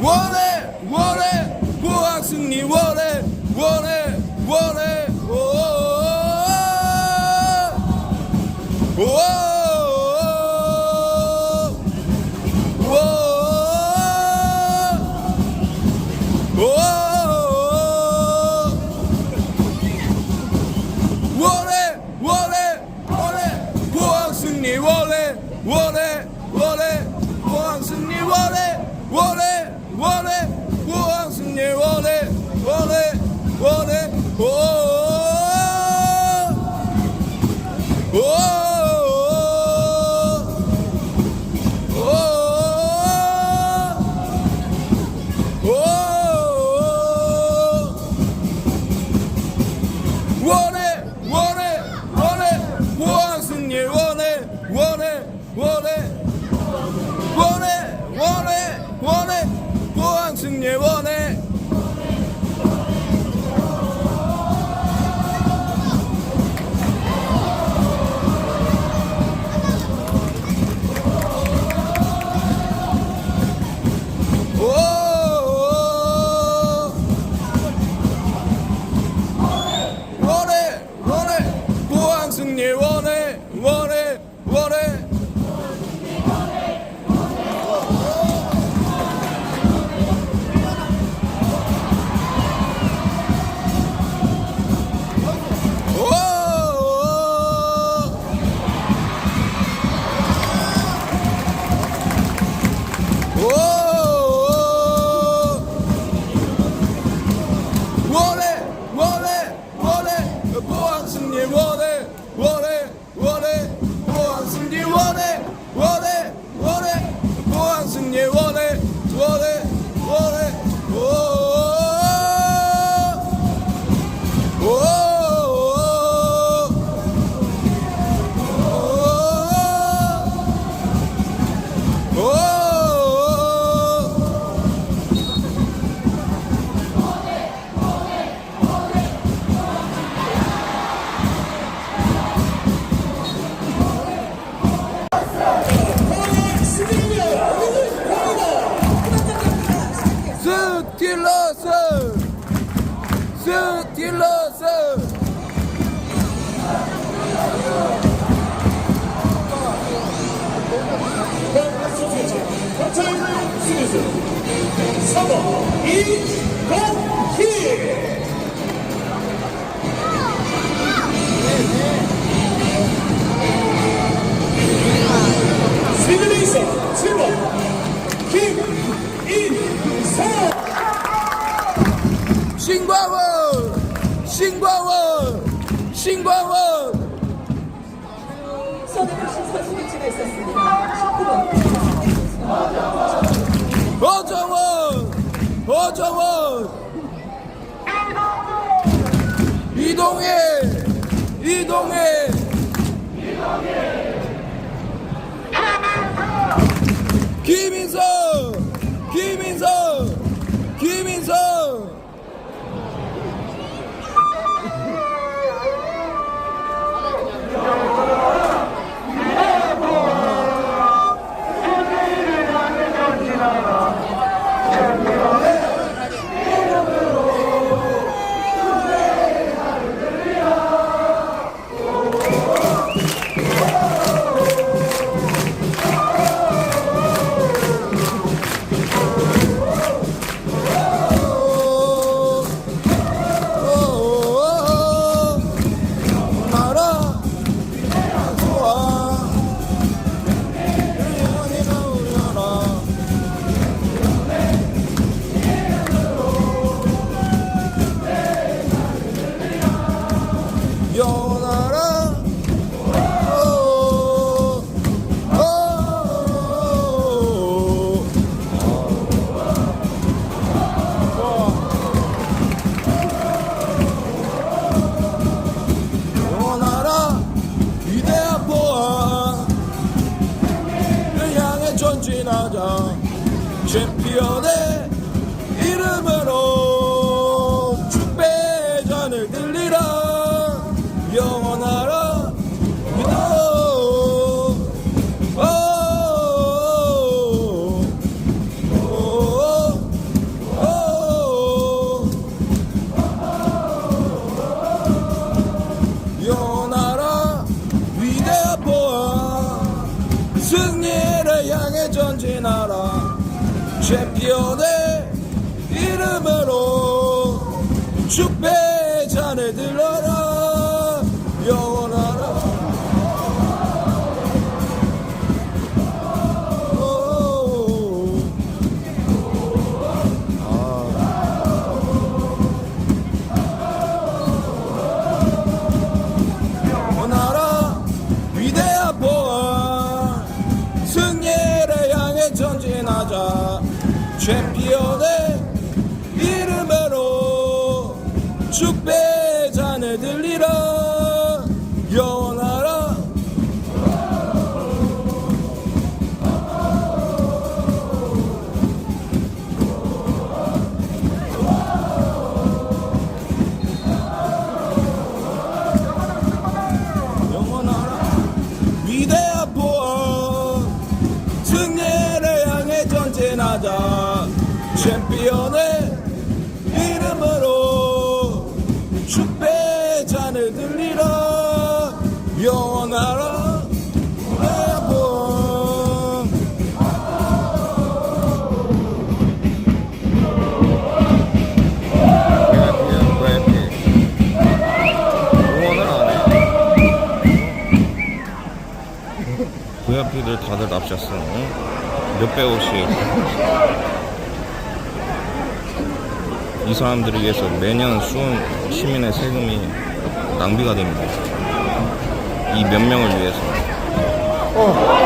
원해 원해 포항 승리 원해 원해 원해 원해 원해 원해 포항 승리 원해 스틸러스 스틸러스 박찬일 수비수 3번 이동희 스피드레이서 7번 김인성 신광원 신광원 신광원 서대문 신선수를 치고 있었습니다. 19번. 어정원 어정원 이동해 이동해 김인성 김인성 전진하자. 챔피언의 이름으로 전진하라 챔피언의 이름으로 축배 잔에 들러라. 챔피언의 이름으로 축배잔을 들리라 영원하라. VIP들 다들 납셨어. 몇백 억씩. 이 사람들을 위해서 매년 수은 시민의 세금이 낭비가 됩니다. 이 몇 명을 위해서. 와,